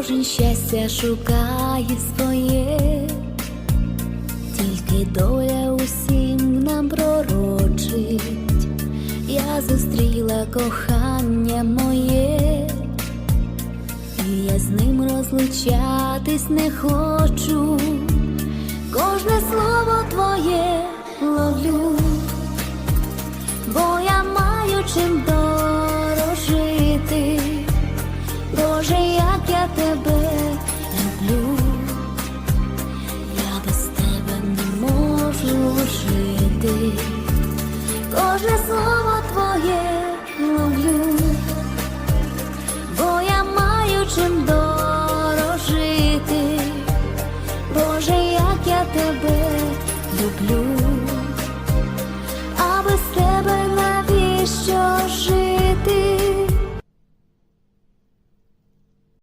Кожен щастя шукає своє, тільки доля усім нам пророчить. Я зустріла кохання моє, і я з ним розлучатись не хочу. Кожне слово твоє ловлю, тебе люблю, я без тебе не можу жити, кожне слово твоє люблю, бо я маю чим дорожити, Боже, як я тебе люблю.